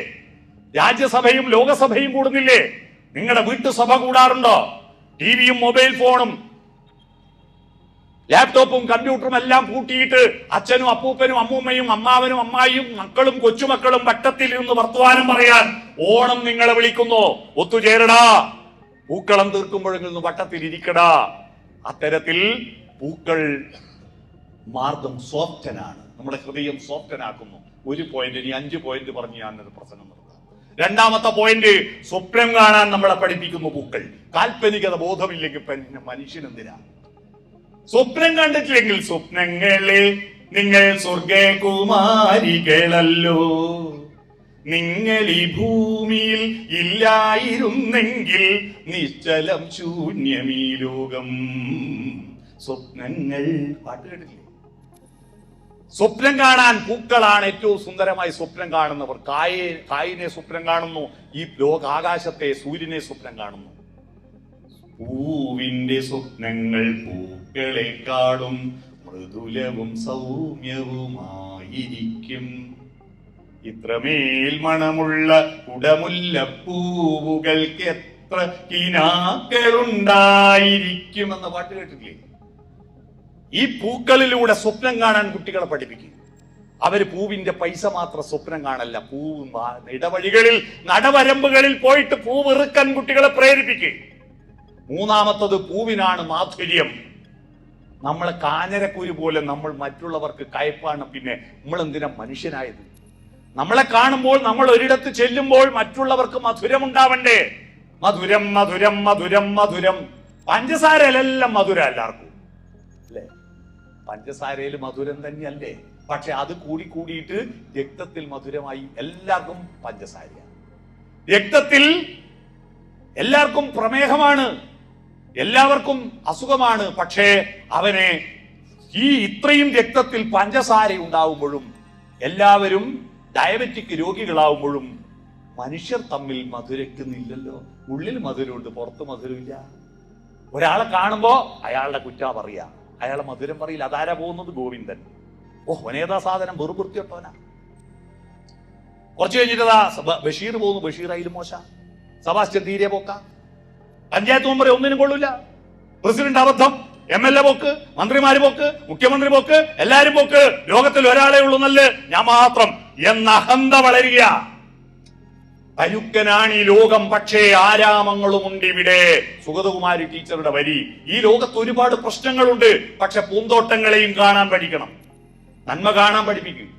രാജ്യസഭയും ലോകസഭയും കൂടുന്നില്ലേ? നിങ്ങളുടെ വീട്ടുസഭ കൂടാറുണ്ടോ? ടിവിയും മൊബൈൽ ഫോണും ലാപ്ടോപ്പും കമ്പ്യൂട്ടറും എല്ലാം കൂട്ടിയിട്ട് അച്ഛനും അപ്പൂപ്പനും അമ്മൂമ്മയും അമ്മാവനും അമ്മായിയും മക്കളും കൊച്ചുമക്കളും വട്ടത്തിൽ ഇരുന്ന് വർത്തമാനം പറയാൻ ഓണം നിങ്ങളെ വിളിക്കുന്നു. ഒത്തുചേരടാ. പൂക്കളം തീർക്കുമ്പോഴെങ്കിലും വട്ടത്തിൽ ഇരിക്കടാ അത്തരത്തിൽ പൂക്കൾ മാർഗം സോഫ്റ്റനാണ്. നമ്മുടെ ഹൃദയം സോഫ്റ്റനാക്കുന്നു. ഒരു പോയിന്റ് ഇനി അഞ്ച് പോയിന്റ് പറഞ്ഞു ഞാൻ ഒരു പ്രസംഗം രണ്ടാമത്തെ പോയിന്റ് സ്വപ്നം കാണാൻ നമ്മളെ പഠിപ്പിക്കുന്നു പൂക്കൾ. കാൽപ്പനികത ബോധമില്ലെങ്കിൽ പിന്നെ മനുഷ്യൻ എന്തിനാ സ്വപ്നം കണ്ടിട്ടില്ലെങ്കിൽ സ്വപ്നങ്ങളെ നിങ്ങൾ സ്വർഗകുമാരികളല്ലോ നിങ്ങൾ ഈ ഭൂമിയിൽ ഇല്ലായിരുന്നെങ്കിൽ നിശ്ചലം ശൂന്യമീ ലോകം. സ്വപ്നങ്ങൾ പാട്ട് കേട്ടില്ലേ സ്വപ്നം കാണാൻ പൂക്കളാണ് ഏറ്റവും സുന്ദരമായി സ്വപ്നം കാണുന്നവർ. കായെ കായിനെ സ്വപ്നം കാണുന്നു ഈ ലോക ആകാശത്തെ സൂര്യനെ സ്വപ്നം കാണുന്നു. പൂവിന്റെ സ്വപ്നങ്ങൾ പൂക്കളെക്കാളും മൃദുലവും സൗമ്യവുമായിരിക്കും. ഇത്രമേൽ മണമുള്ള കുടമുല്ല പൂവുകൾക്ക് എത്ര കിനാക്കളുണ്ടായിരിക്കും എന്ന പാട്ട് കേട്ടിട്ടില്ലേ? ഈ പൂക്കളിലൂടെ സ്വപ്നം കാണാൻ കുട്ടികളെ പഠിപ്പിക്കും. അവർ പൂവിന്റെ പൈസ മാത്രം സ്വപ്നം കാണല്ല. പൂവ് ഇടവഴികളിൽ നടവരമ്പുകളിൽ പോയിട്ട് പൂ വെറുക്കാൻ കുട്ടികളെ പ്രേരിപ്പിക്കും. മൂന്നാമത്തത് പൂവിനാണ് മാധുര്യം. നമ്മളെ കാഞ്ഞരക്കുരു പോലെ നമ്മൾ മറ്റുള്ളവർക്ക് കയപ്പാണ് പിന്നെ നമ്മൾ എന്തിനാ മനുഷ്യനായത്? നമ്മളെ കാണുമ്പോൾ നമ്മൾ ഒരിടത്ത് ചെല്ലുമ്പോൾ മറ്റുള്ളവർക്ക് മധുരം ഉണ്ടാവണ്ടേ മധുരം മധുരം മധുരം മധുരം. പഞ്ചസാരയിലെല്ലാം മധുര എല്ലാവർക്കും. പഞ്ചസാരയിൽ മധുരം തന്നെയല്ലേ? പക്ഷെ അത് കൂടി കൂടിയിട്ട് രക്തത്തിൽ മധുരമായി എല്ലാവർക്കും പഞ്ചസാരയാണ്. രക്തത്തിൽ എല്ലാവർക്കും പ്രമേഹമാണ്. എല്ലാവർക്കും അസുഖമാണ്. പക്ഷേ അവനെ ഈ ഇത്രയും രക്തത്തിൽ പഞ്ചസാര ഉണ്ടാവുമ്പോഴും എല്ലാവരും ഡയബറ്റിക് രോഗികളാവുമ്പോഴും മനുഷ്യർ തമ്മിൽ മധുരക്കുന്നില്ലല്ലോ. ഉള്ളിൽ മധുരമുണ്ട് പുറത്ത് മധുരമില്ല. ഒരാളെ കാണുമ്പോ അയാളുടെ കുറ്റാ പറയാ. അയാളെ മധുരം പറയില്ല. അതാരാ പോകുന്നത്? ഗോവിന്ദൻ. ഓ സാധനം. വെറു വൃത്തിയൊട്ടവനാ കുറച്ച് കഴിഞ്ഞിട്ടതാ ബഷീർ പോകുന്നു. ബഷീർ മോശ. സബാസ്റ്റ്യൻ തീരെ പോക്ക. പഞ്ചായത്ത് മെമ്പറെ ഒന്നിനും കൊള്ളൂല. പ്രസിഡന്റ് അബദ്ധം. എം എൽ എ പോക്ക് മന്ത്രിമാര് പോക്ക് മുഖ്യമന്ത്രി പോക്ക് എല്ലാരും പോക്ക്. ലോകത്തിൽ ഒരാളെ ഉള്ളൂ നല്ല. ഞാൻ മാത്രം. എന്ന അഹന്ത വളരുക പരുക്കനാണ് ഈ ലോകം പക്ഷേ ആരാമങ്ങളും ഉണ്ട് ഇവിടെ. സുഗതകുമാരി ടീച്ചറുടെ വരി. ഈ ലോകത്ത് ഒരുപാട് പ്രശ്നങ്ങളുണ്ട് പക്ഷെ പൂന്തോട്ടങ്ങളെയും കാണാൻ പഠിക്കണം. നന്മ കാണാൻ പഠിപ്പിക്കും.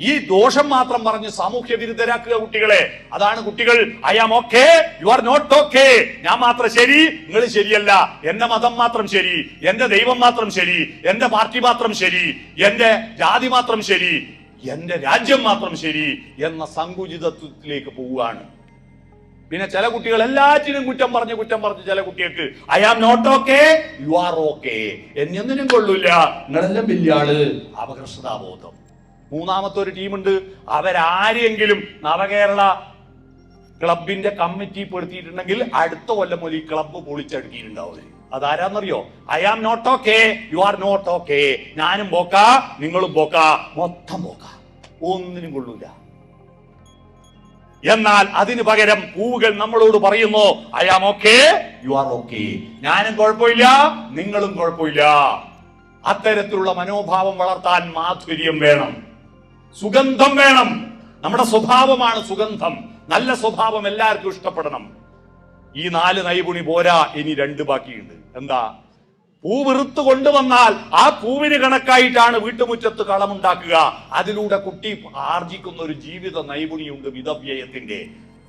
ഈ ദോഷം മാത്രം പറഞ്ഞ് സാമൂഹ്യ വിരുദ്ധരാക്കുക കുട്ടികളെ. അതാണ് കുട്ടികൾ I am okay you are not okay ഞാൻ മാത്രം ശരി നിങ്ങൾ ശരിയല്ല. എന്റെ മതം മാത്രം ശരി എന്റെ ദൈവം മാത്രം ശരി എന്റെ പാർട്ടി മാത്രം ശരി എന്റെ ജാതി മാത്രം ശരി എന്റെ രാജ്യം മാത്രം ശരി എന്ന സങ്കുചിതത്വത്തിലേക്ക് പോവുകയാണ്. പിന്നെ ചില കുട്ടികൾ എല്ലാറ്റിനും കുറ്റം പറഞ്ഞ് കുറ്റം പറഞ്ഞ് ചില കുട്ടികൾക്ക് I am not okay you are okay എന്നൊന്നിനും കൊള്ളൂല. നിങ്ങളെല്ലാം വലിയ ആൾ അപകർഷതാബോധം. മൂന്നാമത്തെ ഒരു ടീമുണ്ട്. അവരാരെങ്കിലും നവകേരള ക്ലബിന്റെ കമ്മിറ്റി പെടുത്തിയിട്ടുണ്ടെങ്കിൽ അടുത്ത കൊല്ലം മുതൽ ഈ ക്ലബ്ബ് പൊളിച്ചടുക്കിയിട്ടുണ്ടാവും. അതാരാന്നറിയോ? I am not okay you are not okay ഞാനും പോക്ക നിങ്ങളും പോക്ക മൊത്തം പോക്ക. ഒന്നിനും കൊള്ളൂല. എന്നാൽ അതിന് പകരം പൂവുകൾ നമ്മളോട് പറയുന്നു I am okay you are okay ഞാനും കുഴപ്പമില്ല നിങ്ങളും കുഴപ്പമില്ല. അത്തരത്തിലുള്ള മനോഭാവം വളർത്താൻ മാധുര്യം വേണം. സുഗന്ധം വേണം. നമ്മുടെ സ്വഭാവമാണ് സുഗന്ധം. നല്ല സ്വഭാവം എല്ലാവർക്കും ഇഷ്ടപ്പെടണം. ഈ നാല് നൈപുണി പോരാ ഇനി രണ്ട് ബാക്കിയുണ്ട്. എന്താ? പൂ വെറുത്തു കൊണ്ടുവന്നാൽ ആ പൂവിന് കണക്കായിട്ടാണ് വീട്ടുമുറ്റത്ത് കളമുണ്ടാക്കുക. അതിലൂടെ കുട്ടി ആർജിക്കുന്ന ഒരു ജീവിത നൈപുണിയുണ്ട് മിതവ്യയത്തിന്റെ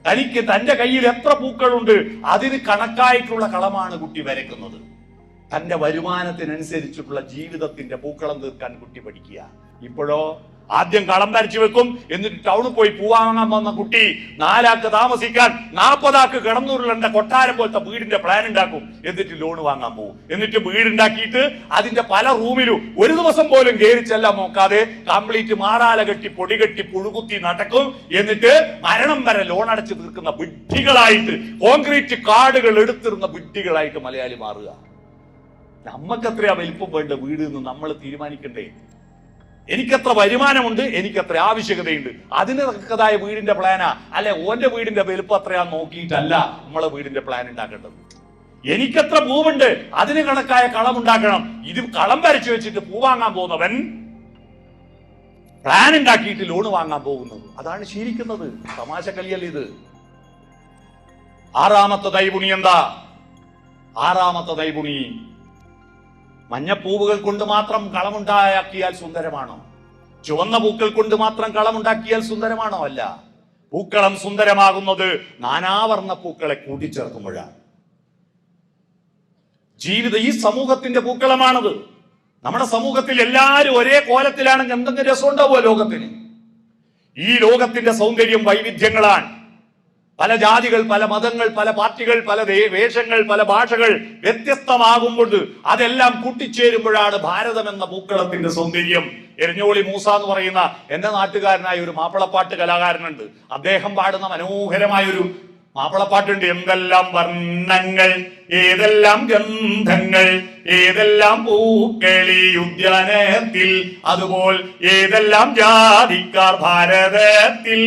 തനിക്ക് തന്റെ കയ്യിൽ എത്ര പൂക്കളുണ്ട് അതിന് കണക്കായിട്ടുള്ള കളമാണ് കുട്ടി വരയ്ക്കുന്നത്. തന്റെ വരുമാനത്തിനനുസരിച്ചിട്ടുള്ള ജീവിതത്തിന്റെ പൂക്കളം തീർക്കാൻ കുട്ടി പഠിക്കുക. ഇപ്പോഴോ ആദ്യം കളം വരച്ചു വെക്കും എന്നിട്ട് ടൗണിൽ പോയി പൂവാങ്ങാൻ വന്ന കുട്ടി നാലാക്ക് താമസിക്കാൻ നാൽപ്പതാക്ക് കിടന്നൂരിലുണ്ട കൊട്ടാരം പോലത്തെ വീടിന്റെ പ്ലാൻ ഉണ്ടാക്കും. എന്നിട്ട് ലോൺ വാങ്ങാൻ പോകും എന്നിട്ട് വീടുണ്ടാക്കിയിട്ട് അതിന്റെ പല റൂമിലും ഒരു ദിവസം പോലും കയറി ചെല്ലാൻ നോക്കാതെ കംപ്ലീറ്റ് മാറാല കെട്ടി പൊടി കെട്ടി പുഴുകുത്തി നടക്കും. എന്നിട്ട് മരണം വരെ ലോൺ അടച്ച് തീർക്കുന്ന വിഡ്ഢികളായിട്ട് കോൺക്രീറ്റ് കാർഡുകൾ എടുത്തിരുന്ന വിഡ്ഢികളായിട്ട് മലയാളി മാറുക. നമ്മക്കത്രയാ വലിപ്പം വേണ്ട വീട് എന്ന് നമ്മൾ തീരുമാനിക്കണ്ടേ? എനിക്കെത്ര വരുമാനമുണ്ട് എനിക്കത്ര ആവശ്യകതയുണ്ട്. അതിന് തക്കതായ വീടിന്റെ പ്ലാനാ അല്ലെ ഓന്റെ വീടിന്റെ വലുപ്പം അത്രയാന്ന് നോക്കിയിട്ടല്ല നമ്മളെ വീടിന്റെ പ്ലാൻ ഉണ്ടാക്കേണ്ടത്. എനിക്കത്ര പൂവുണ്ട് അതിന് കണക്കായ കളം ഉണ്ടാക്കണം. ഇത് കളം വരച്ചു വെച്ചിട്ട് പൂ വാങ്ങാൻ പോകുന്നവൻ പ്ലാൻ ഉണ്ടാക്കിയിട്ട് ലോൺ വാങ്ങാൻ പോകുന്നത്. അതാണ് ശീലിക്കുന്നത്. തമാശ കളിയല്ല ഇത്? ആറാമത്തെ ദൈപുണി എന്താ? ആറാമത്തെ ദൈപുണി മഞ്ഞപ്പൂവുകൾ കൊണ്ട് മാത്രം കളമുണ്ടാക്കിയാൽ സുന്ദരമാണോ? ചുവന്ന പൂക്കൾ കൊണ്ട് മാത്രം കളമുണ്ടാക്കിയാൽ സുന്ദരമാണോ അല്ല? പൂക്കളം സുന്ദരമാകുന്നത് നാനാവർണ പൂക്കളെ കൂട്ടിച്ചേർക്കുമ്പോഴാണ്. ജീവിത ഈ സമൂഹത്തിന്റെ പൂക്കളമാണത്. നമ്മുടെ സമൂഹത്തിൽ എല്ലാവരും ഒരേ കോലത്തിലാണെങ്കിൽ എന്തെങ്കിലും രസം ഉണ്ടാവുക ലോകത്തിന്? ഈ ലോകത്തിന്റെ സൗന്ദര്യം വൈവിധ്യങ്ങളാണ്. പല ജാതികൾ പല മതങ്ങൾ പല പാർട്ടികൾ പല വേഷങ്ങൾ പല ഭാഷകൾ വ്യത്യസ്തമാകുമ്പോൾ അതെല്ലാം കൂട്ടിച്ചേരുമ്പോഴാണ് ഭാരതം എന്ന പൂക്കളത്തിന്റെ സൗന്ദര്യം. എരിഞ്ഞോളി മൂസ എന്ന് പറയുന്ന എന്റെ നാട്ടുകാരനായ ഒരു മാപ്പിളപ്പാട്ട് കലാകാരനുണ്ട്. അദ്ദേഹം പാടുന്ന മനോഹരമായ ഒരു മാപ്പിളപ്പാട്ടുണ്ട്. എന്തെല്ലാം വർണങ്ങൾ ഏതെല്ലാം ഗന്ധങ്ങൾ ഏതെല്ലാം പൂക്കളി ഉദ്യാനത്തിൽ അതുപോൽ ഏതെല്ലാം ജാതിക്കാർ ഭാരതത്തിൽ.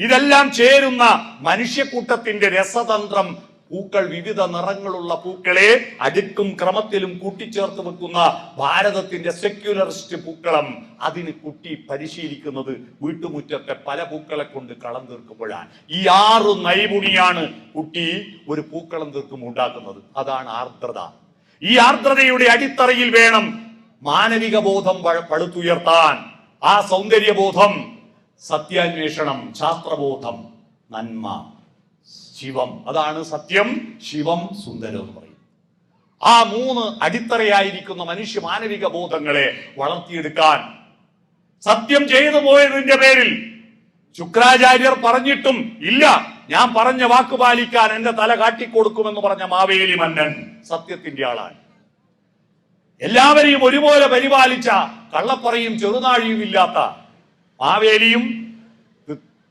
ഇതെല്ലാം ചേരുന്ന മനുഷ്യക്കൂട്ടത്തിന്റെ രസതന്ത്രം പൂക്കൾ വിവിധ നിറങ്ങളുള്ള പൂക്കളെ അടുക്കും ക്രമത്തിലും കൂട്ടിച്ചേർത്ത് വെക്കുന്ന ഭാരതത്തിന്റെ സെക്യുലറിസ്റ്റ് പൂക്കളം അതിന് കുട്ടി പരിശീലിക്കുന്നത് വീട്ടുമുറ്റത്തെ പല പൂക്കളെ കൊണ്ട് കളം തീർക്കുമ്പോഴാണ്. ഈ ആറ് നൈപുണിയാണ് കുട്ടി ഒരു പൂക്കളം തീർക്കും ഉണ്ടാക്കുന്നത്. അതാണ് ആർദ്രത. ഈ ആർദ്രതയുടെ അടിത്തറയിൽ വേണം മാനവിക ബോധം പഴുത്തുയർത്താൻ ആ സൗന്ദര്യബോധം സത്യാന്വേഷണം ശാസ്ത്രബോധം നന്മ ശിവം. അതാണ് സത്യം ശിവം സുന്ദരം എന്ന് പറയും ആ മൂന്ന് അടിത്തറയായിരിക്കുന്ന മനുഷ്യ മാനവിക ബോധങ്ങളെ വളർത്തിയെടുക്കാൻ സത്യം ചെയ്തു പോയതിന്റെ പേരിൽ ശുക്രാചാര്യർ പറഞ്ഞിട്ടും ഇല്ല. ഞാൻ പറഞ്ഞ വാക്ക് പാലിക്കാൻ എന്റെ തല കാട്ടിക്കൊടുക്കുമെന്ന് പറഞ്ഞ മാവേലി മന്നൻ സത്യത്തിന്റെ ആളാണ്. എല്ലാവരെയും ഒരുപോലെ പരിപാലിച്ച കള്ളപ്പറയും ചെറുനാഴിയും ഇല്ലാത്ത മാവേലിയും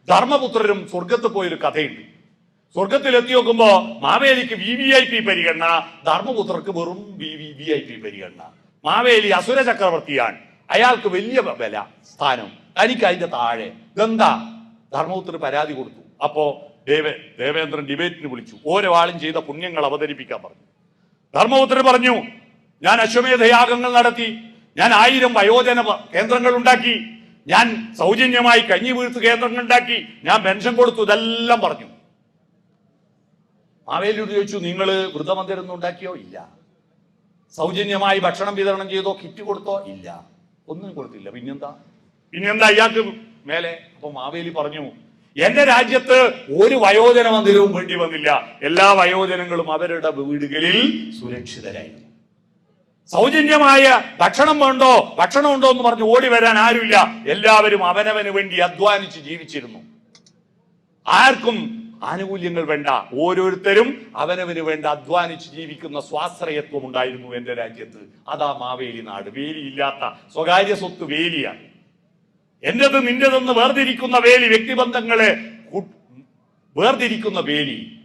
ധർമ്മപുത്രരും സ്വർഗത്ത് പോയൊരു കഥയുണ്ട്. സ്വർഗത്തിൽ എത്തി നോക്കുമ്പോ മാവേലിക്ക് വി വി ഐ പി പരിഗണന ധർമ്മപുത്രർക്ക് വെറും V V V I P പരിഗണന. മാവേലി അസുര ചക്രവർത്തിയാണ്. അയാൾക്ക് വലിയ വില സ്ഥാനം. തനിക്ക് അതിന്റെ താഴെ. ഇതെന്താ? ധർമ്മപുത്രന് പരാതി കൊടുത്തു. അപ്പോ ദേവ ദേവേന്ദ്രൻ ഡിബേറ്റിന് വിളിച്ചു. ഓരോ ആളും ചെയ്ത പുണ്യങ്ങൾ അവതരിപ്പിക്കാൻ പറഞ്ഞു. ധർമ്മപുത്രൻ പറഞ്ഞു ഞാൻ അശ്വമേധയാഗങ്ങൾ നടത്തി. ഞാൻ ആയിരം വയോജന കേന്ദ്രങ്ങൾ ഉണ്ടാക്കി. ഞാൻ സൗജന്യമായി കഞ്ഞി വീഴ്ത്ത് കേന്ദ്രങ്ങൾ ഉണ്ടാക്കി ഞാൻ പെൻഷൻ കൊടുത്തു ഇതെല്ലാം പറഞ്ഞു. മാവേലിയോട് ചോദിച്ചു നിങ്ങൾ വൃദ്ധമന്ദിരം ഉണ്ടാക്കിയോ? ഇല്ല. സൗജന്യമായി ഭക്ഷണം വിതരണം ചെയ്തോ കിറ്റ് കൊടുത്തോ? ഇല്ല. ഒന്നും കൊടുത്തില്ല. പിന്നെന്താ? പിന്നെന്താ ഇയാൾക്ക് മേലെ അപ്പൊ മാവേലി പറഞ്ഞു എന്റെ രാജ്യത്ത് ഒരു വയോജന മന്ദിരവും വേണ്ടി വന്നില്ല. എല്ലാ വയോജനങ്ങളും അവരുടെ വീടുകളിൽ സുരക്ഷിതരായിരുന്നു. സൗജന്യമായ ഭക്ഷണം വേണ്ടോ? ഭക്ഷണം ഉണ്ടോ എന്ന് പറഞ്ഞ് ഓടി വരാൻ ആരുമില്ല. എല്ലാവരും അവനവന് വേണ്ടി അധ്വാനിച്ച് ജീവിച്ചിരുന്നു. ആർക്കും ആനുകൂല്യങ്ങൾ വേണ്ട. ഓരോരുത്തരും അവനവന് വേണ്ട അധ്വാനിച്ച് ജീവിക്കുന്ന സ്വാശ്രയത്വം ഉണ്ടായിരുന്നു എന്റെ രാജ്യത്ത്. അതാ മാവേലി നാട്. വേലിയില്ലാത്ത സ്വകാര്യ സ്വത്ത് വേലിയാണ്. എന്റേത് നിന്റേതെന്ന് വേർതിരിക്കുന്ന വേലി വ്യക്തിബന്ധങ്ങളെ വേർതിരിക്കുന്ന വേലി.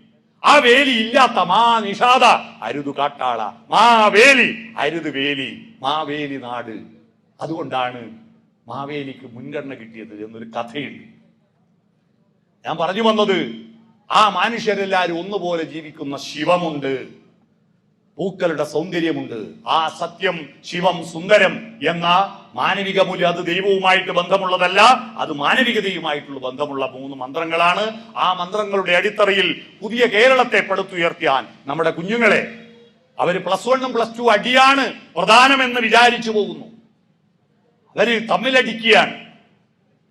ആ വേലി ഇല്ലാത്ത മാ നിഷാദ അരുതു കാട്ടാള. മാവേലി. അരുത് വേലി. മാവേലി നാട്. അതുകൊണ്ടാണ് മാവേലിക്ക് മുൻഗണന കിട്ടിയത് എന്നൊരു കഥയുണ്ട്. ഞാൻ പറഞ്ഞു വന്നത് ആ മനുഷ്യരെല്ലാരും ഒന്നുപോലെ ജീവിക്കുന്ന ശിവമുണ്ട്. പൂക്കളുടെ സൗന്ദര്യമുണ്ട്. ആ സത്യം ശിവം സുന്ദരം എന്ന മാനവിക മൂല്യം അത് ദൈവവുമായിട്ട് ബന്ധമുള്ളതല്ല അത് മാനവികതയുമായിട്ടുള്ള ബന്ധമുള്ള മൂന്ന് മന്ത്രങ്ങളാണ്. ആ മന്ത്രങ്ങളുടെ അടിത്തറയിൽ പുതിയ കേരളത്തെ പടുത്തുയർത്തിയാൻ നമ്മുടെ കുഞ്ഞുങ്ങളെ അവർ പ്ലസ് വണ്ണും പ്ലസ് ടു അടിയാണ് പ്രധാനമെന്ന് വിചാരിച്ചു പോകുന്നു. അവർ തമ്മിലടിക്കുകയാണ്.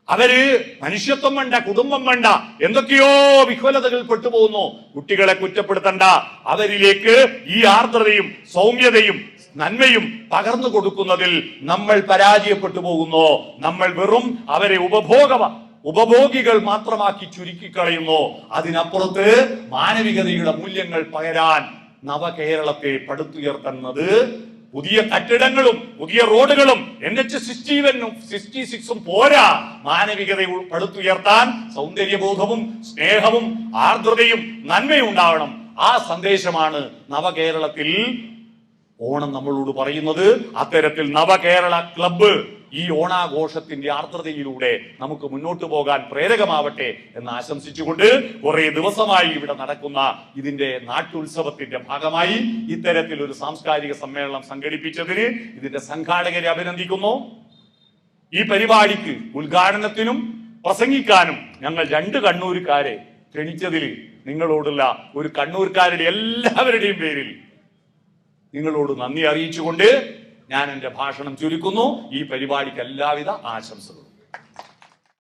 അവർ മനുഷ്യത്വം വേണ്ട കുടുംബം വേണ്ട എന്തൊക്കെയോ വിഹ്വലതകൾ പെട്ടുപോകുന്നു. കുട്ടികളെ കുറ്റപ്പെടുത്തണ്ട അവരിലേക്ക് ഈ ആർദ്രതയും സൗമ്യതയും നന്മയും പകർന്നു കൊടുക്കുന്നതിൽ നമ്മൾ പരാജയപ്പെട്ടു പോകുന്നു. നമ്മൾ വെറും അവരെ ഉപഭോഗ ഉപഭോഗികൾ മാത്രമാക്കി ചുരുക്കിക്കളയുന്നു. അതിനപ്പുറത്ത് മാനവികതയുടെ മൂല്യങ്ങൾ പകരാൻ നവകേരളത്തെ പടുത്തുയർത്തുന്നത് പുതിയ കെട്ടിടങ്ങളും പുതിയ റോഡുകളും എൻ എച്ച് സിക്സ്റ്റി വനും സിക്സ്റ്റി സിക്സും പോരാ മാനവികത പടുത്തുയർത്താൻ സൗന്ദര്യബോധവും സ്നേഹവും ആർദ്രതയും നന്മയും ഉണ്ടാവണം. ആ സന്ദേശമാണ് നവകേരളത്തിൽ ഓണം നമ്മളോട് പറയുന്നത് അത്തരത്തിൽ നവകേരള ക്ലബ്ബ് ഈ ഓണാഘോഷത്തിന്റെ ആർദ്രതയിലൂടെ നമുക്ക് മുന്നോട്ട് പോകാൻ പ്രേരകമാവട്ടെ എന്ന് ആശംസിച്ചുകൊണ്ട് കുറേ ദിവസമായി ഇവിടെ നടക്കുന്ന ഇതിന്റെ നാട്ടുത്സവത്തിന്റെ ഭാഗമായി ഇത്തരത്തിൽ ഒരു സാംസ്കാരിക സമ്മേളനം സംഘടിപ്പിച്ചതിന് ഇതിന്റെ സംഘാടകരെ അഭിനന്ദിക്കുന്നു. ഈ പരിപാടിക്ക് ഉദ്ഘാടനത്തിനും പ്രസംഗിക്കാനും ഞങ്ങൾ രണ്ട് കണ്ണൂരുകാരെ ക്ഷണിച്ചതിൽ നിങ്ങളോടുള്ള ഒരു കണ്ണൂർക്കാരുടെ എല്ലാവരുടെയും പേരിൽ നിങ്ങളോട് നന്ദി അറിയിച്ചുകൊണ്ട് ഞാൻ എന്റെ ഭാഷണം ചുരുക്കുന്നു. ഈ പരിപാടിക്ക് എല്ലാവിധ ആശംസകളും.